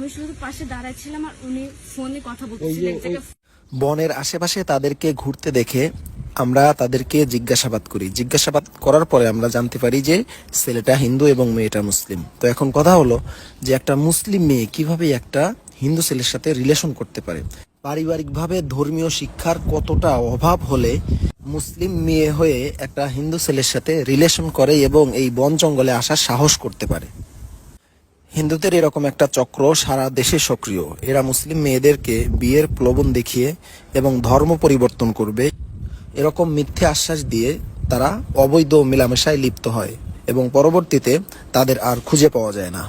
আমি শুধু পাশে দাঁড়াচ্ছিলাম আর উনি ফোনে কথা জায়গায় বনের আশেপাশে তাদেরকে ঘুরতে দেখে আমরা তাদেরকে জিজ্ঞাসাবাদ করি। জিজ্ঞাসাবাদ করার পরে আমরা জানতে পারি যে ছেলেটা হিন্দু এবং মেয়েটা মুসলিম। তো এখন কথা হলো যে একটা মুসলিম মেয়ে কীভাবে একটা হিন্দু ছেলের সাথে রিলেশন করতে পারে? পারিবারিকভাবে ধর্মীয় শিক্ষার কতটা অভাব হলে মুসলিম মেয়ে হয়ে একটা হিন্দু ছেলের সাথে রিলেশন করে এবং এই বন জঙ্গলে আসার সাহস করতে পারে? হিন্দুদের এরকম একটা চক্র সারা দেশে সক্রিয়। এরা মুসলিম মেয়েদেরকে বিয়ের প্রলোভন দেখিয়ে এবং ধর্ম পরিবর্তন করবে। এরকম মিথ্যে আশ্বাস দিয়ে তারা অবৈধ মেলামেশায় লিপ্ত হয় এবং পরবর্তীতে তাদের আর খুঁজে পাওয়া যায় না।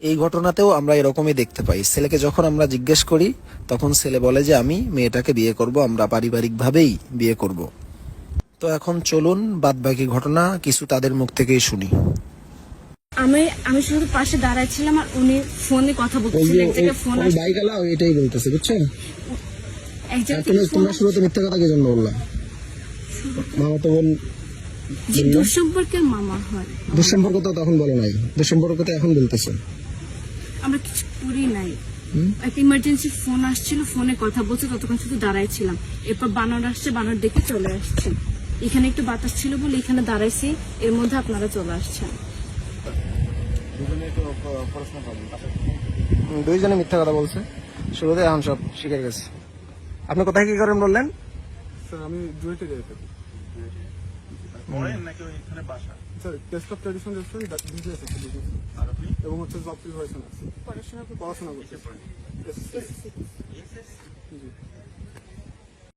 এই ঘটনাতেও আমরা এরকমই দেখতে পাই। ছেলেকে যখন আমরা জিজ্ঞেস করি, তখন ছেলে বলে যে, আমি মেয়েটাকে বিয়ে করব, আমরা পারিবারিকভাবেই বিয়ে করব। তো এখন চলুন বাদবাকি ঘটনা কিছু তাদের মুখ থেকেই শুনি। আমি আমি শুধু পাশে দাঁড়াচ্ছিলাম আর উনি ফোনে কথা বলতেছিলেন এক জায়গায় ফোন এটাই বলতেছে বুঝছ? এক জায়গা থেকে তোমরা শুরুতে মিথ্যা কথা কি বললা? মামা তো বোন যে দুঃসম্পর্কের মামা হয়। দুঃসম্পর্ক তো তখন বলো নাই। দুঃসম্পর্ক তো এখন বলতেছে। আমরা কিছু করি নাই। একটা ইমার্জেন্সি ফোন আসছিল ফোনে কথা বলছে ততক্ষণ শুধু দাঁড়াইছিলাম এরপর বানর আসছে বানর দেখে চলে আসছি। এখানে একটু বাতাস ছিল বলে এখানে দাঁড়াইছি এর মধ্যে আপনারা চলে আসছেন। দুইজনে মিথ্যা কথা বলছে। শুরুতে এখন সব শিখে গেছে। আপনি কোথায় কি করেন বললেন? স্যার আমি জুয়েটে যাই থাকি এবং হচ্ছে জব প্রিপারেশন আছে। পড়াশোনা জি।